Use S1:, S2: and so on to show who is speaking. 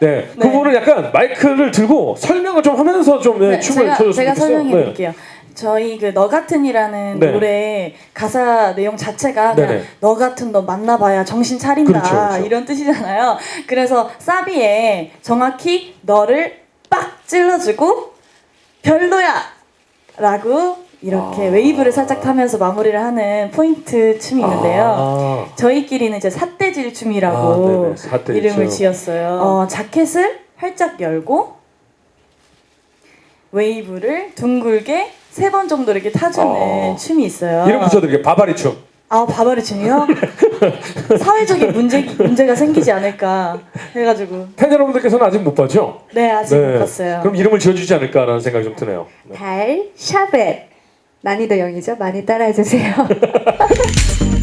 S1: 네, 그 부분을 약간 마이크를 들고 설명을 좀 하면서 좀 네,
S2: 네,
S1: 춤을
S2: 제가,
S1: 춰줬으면
S2: 제가. 설명해
S1: 네.
S2: 드릴게요. 저희 그 너 같은이라는
S1: 네.
S2: 노래 가사 내용 자체가 그냥
S1: 네네.
S2: 너 같은 너 만나봐야 정신 차린다
S1: 그렇죠, 그렇죠.
S2: 이런 뜻이잖아요. 그래서 사비에 정확히 너를 빡 찔러주고 별로야 라고 이렇게
S1: 아.
S2: 웨이브를 살짝 타면서 마무리를 하는 포인트 춤이 있는데요.
S1: 아,
S2: 저희끼리는 이제 삿대질
S1: 아,
S2: 춤이라고
S1: 삿대질
S2: 이름을
S1: 춤.
S2: 지었어요. 어, 자켓을 활짝 열고 웨이브를 둥글게 세 번 정도 이렇게 타주는
S1: 어.
S2: 춤이 있어요.
S1: 이름 붙여드릴게요. 바바리 춤.
S2: 아 바바리 춤이요? 사회적인 문제 문제가 생기지 않을까 해가지고
S1: 팬 여러분들께서는 아직 못 봤죠?
S2: 네 아직 못 봤어요.
S1: 그럼 이름을 지어주지 않을까라는 생각이 좀 드네요. 네.
S3: 달 샤벳 난이도 0이죠? 많이 따라해 주세요